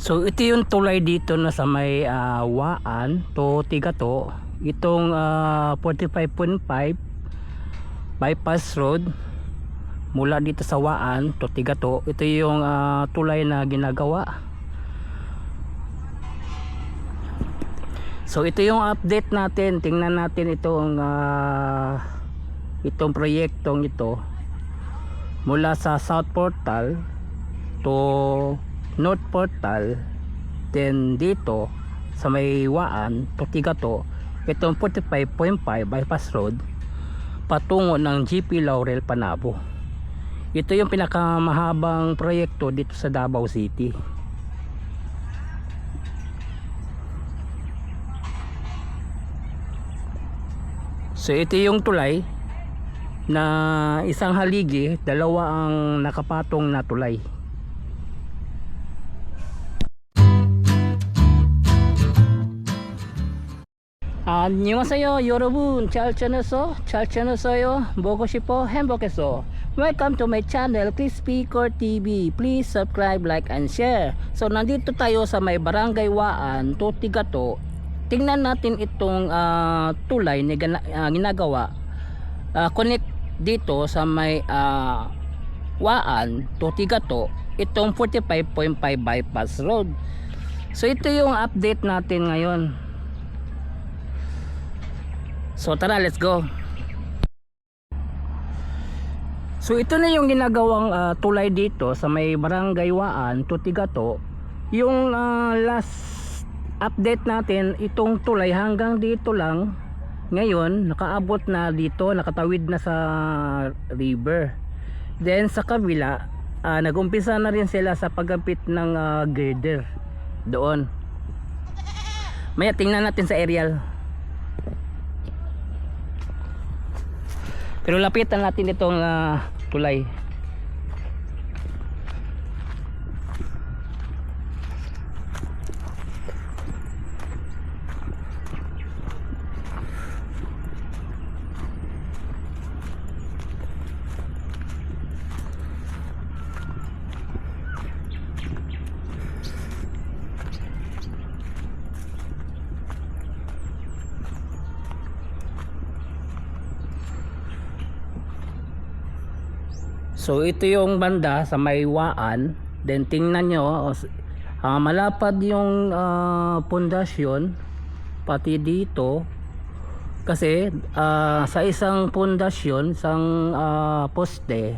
So ito yung tulay dito na sa may ah, Waan to Tigato. Itong ah, 45.5 bypass road mula dito sa Waan to Tigato. Ito yung ah, tulay na ginagawa. So ito yung update natin. Tingnan natin itong ah, itong proyektong ito mula sa South Portal to North Portal then dito sa may Waan to Tigato itong 45.5 bypass road patungo ng GP Laurel Panabo. Ito yung pinakamahabang proyekto dito sa Davao City. So ito yung tulay na isang haligi dalawa ang nakapatong na tulay 안녕하세요 여러분 잘 지냈어? 잘 지냈어요? 보고 싶어? 행복했어? Welcome to my channel Crispycore TV Please subscribe, like, and share So nandito tayo sa may barangay Waan Tutigato Tingnan natin itong ah, tulay na gina- ah, ginagawa Ah, Connect dito sa may ah, Waan Tutigato Itong 45.5 bypass road So ito yung update natin ngayon So tara, let's go. So ito na yung ginagawang ah, tulay dito sa may barangay Waan, Tutigato. Yung ah, last update natin, itong tulay hanggang dito lang. Ngayon, nakaabot na dito, nakatawid na sa river. Then sa kabila, ah, nagumpisa na rin sila sa paggapit ng ah, girder doon. Maya tingnan natin sa aerial. Pero lapitan natin itong ah, tulay. So ito yung banda sa may Waan. Then tingnan nyo, ah, malapad yung ah, pundasyon pati dito. Kasi ah, sa isang pundasyon, isang ah, poste,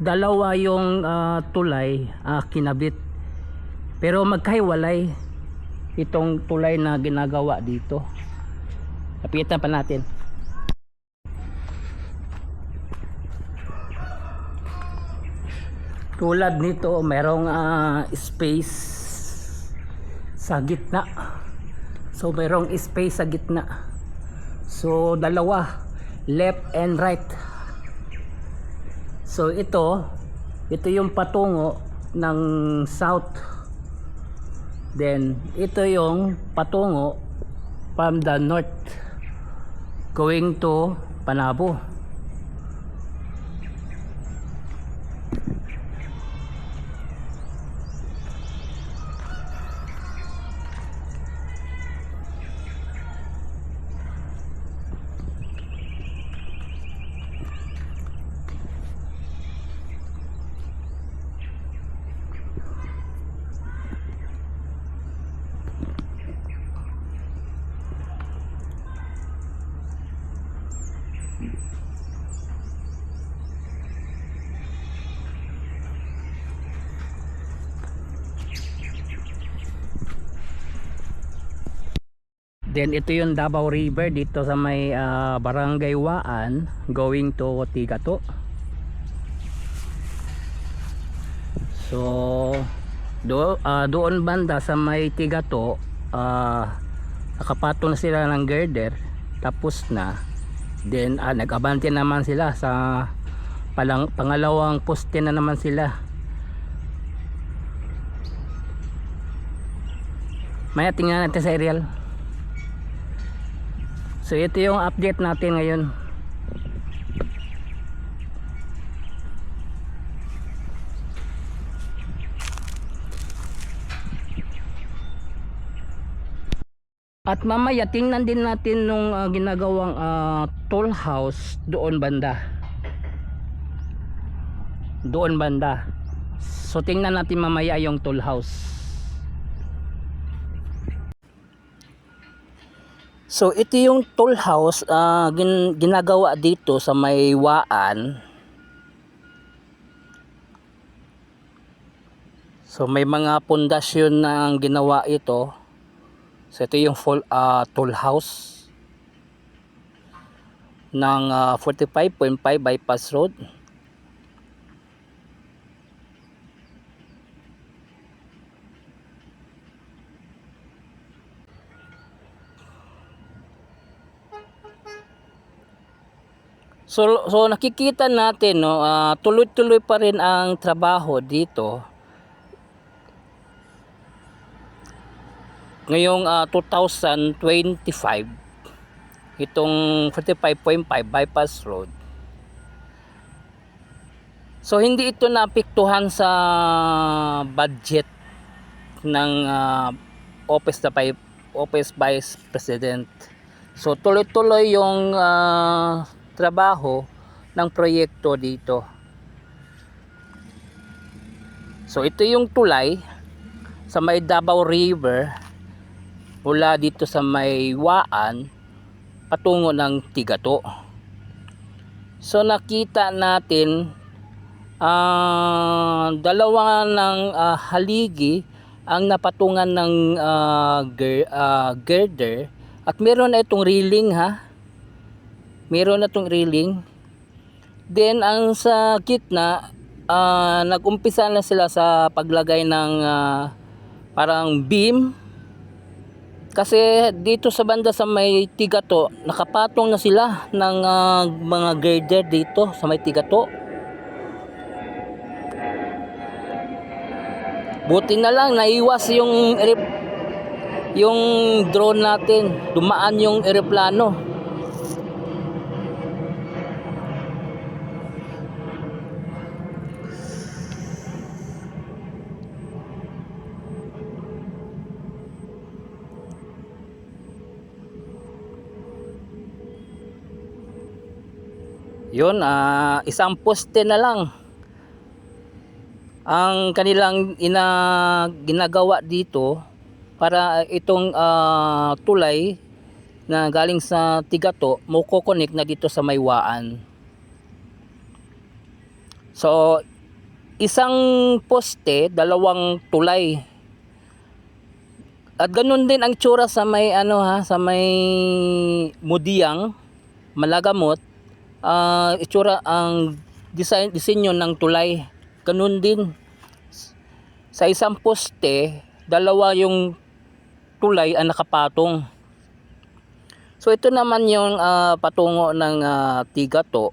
dalawa yung ah, tulay ah, kinabit. Pero magkahiwalay itong tulay na ginagawa dito. Lapitan pa natin. Tulad nito merong ah, space sa gitna. So merong space sa gitna. So dalawa left and right. So ito ito yung patungo ng south. Then ito yung patungo from the north going to Panabo Then ito yung Davao River dito sa may ah, Barangay Waan going to Tigato. So do, ah, doon banda sa may Tigato ah nakapatong na sila ng girder tapos na. Then ah, nag-abante naman sila sa palang, pangalawang poste na naman sila. Maya tingnan natin sa aerial. So ito yung update natin ngayon. At mamaya tingnan din natin nung uh, ginagawang uh, toll house doon banda. Doon banda. So tingnan natin mamaya yung toll house. So ito yung toll house ah, gin- ginagawa dito sa may Waan. So may mga pundasyon na ginawa ito. So ito yung full ah, toll house ng ah, 45.5 bypass road. So, so nakikita natin no, ah, tuloy-tuloy pa rin ang trabaho dito. Ngayong ah, 2025 itong 45.5 bypass road. So hindi ito naapektuhan sa budget ng ah, office na by, office vice president. So tuloy-tuloy yung ah, trabaho ng proyekto dito. So ito yung tulay sa may Davao River mula dito sa may Waan patungo ng Tigato. So nakita natin ah dalawa ng ah, haligi ang napatungan ng ah, girder at meron na itong railing ha meron na itong railing. Then ang sa gitna ah, nagumpisa na sila sa paglagay ng ah, parang beam. Kasi dito sa banda sa may tigato nakapatong na sila ng ah, mga girder dito sa may tigato. Buti na lang naiwas yung yung drone natin. Dumaan yung eroplano Yun, ah, isang poste na lang ang kanilang ina ginagawa dito para itong ah, tulay na galing sa Tigato mo-connect na dito sa Maywaan. So isang poste, dalawang tulay. At ganun din ang tsura sa may ano ha, sa may Mudiang, Malagamot, ah itsura ang design disenyo ng tulay. Ganun din. Sa isang poste, dalawa yung tulay ang nakapatong. So ito naman yung ah, patungo ng ah, Tigato.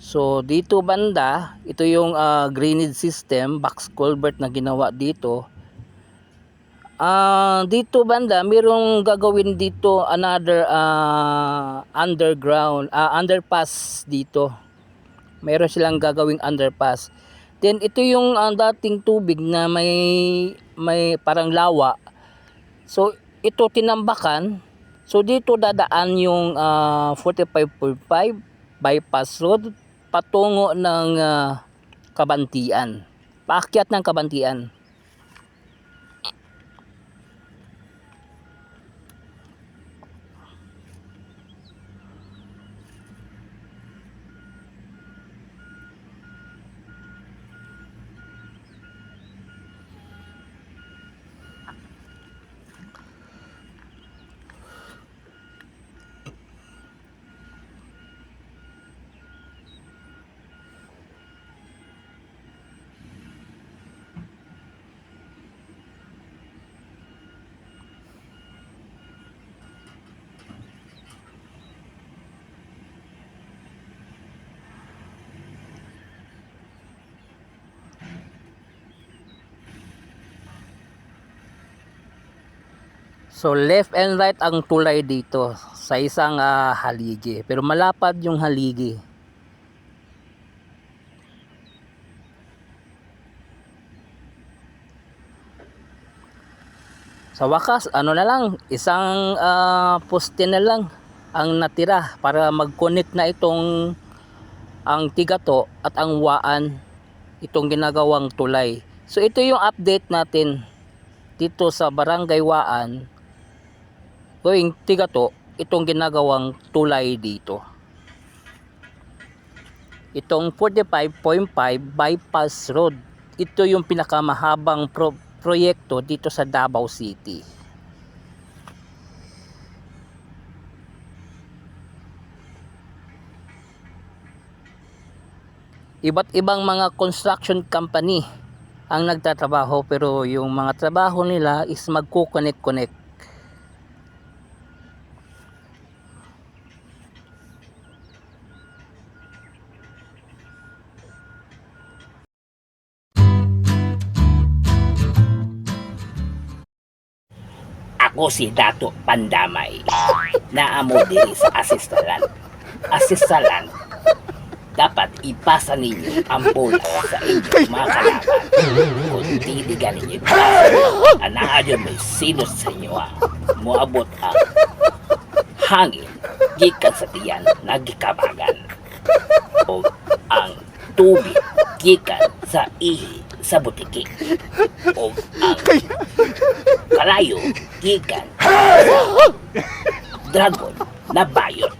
So dito banda, ito yung ah, drainage system, box culvert na ginawa dito. Ah, dito banda, mayroong gagawin dito another ah, underground, ah, underpass dito. Mayroon silang gagawing underpass. Then ito yung ang dating tubig na may may parang lawa. So ito tinambakan. So dito dadaan yung ah, 45.5 bypass road patungo ng ah, Kabantian. Paakyat ng Kabantian. So left and right ang tulay dito sa isang ah, haligi. Pero malapad yung haligi. Sa wakas, ano na lang, isang ah, poste na lang ang natira para mag-connect na itong ang tigato at ang waan itong ginagawang tulay. So ito yung update natin dito sa Barangay Waan going tigato itong ginagawang tulay dito. Itong 45.5 bypass road. Ito yung pinakamahabang pro- proyekto dito sa Davao City. Iba't ibang mga construction company ang nagtatrabaho pero yung mga trabaho nila is magkukonek-connect. Ako si Dato Pandamay. Naamo diri sa asistalan. Asistalan. Dapat ipasa ninyo ang bola sa inyong mga kalaban. Kung titigan ninyo ipasa, anaan may sinos sa inyo ha. Muabot ang hangin gikan sa tiyan na gikabagan. O ang tubig gikan sa ihi sa butiki. O ang kalayo gikan dragon na bayon.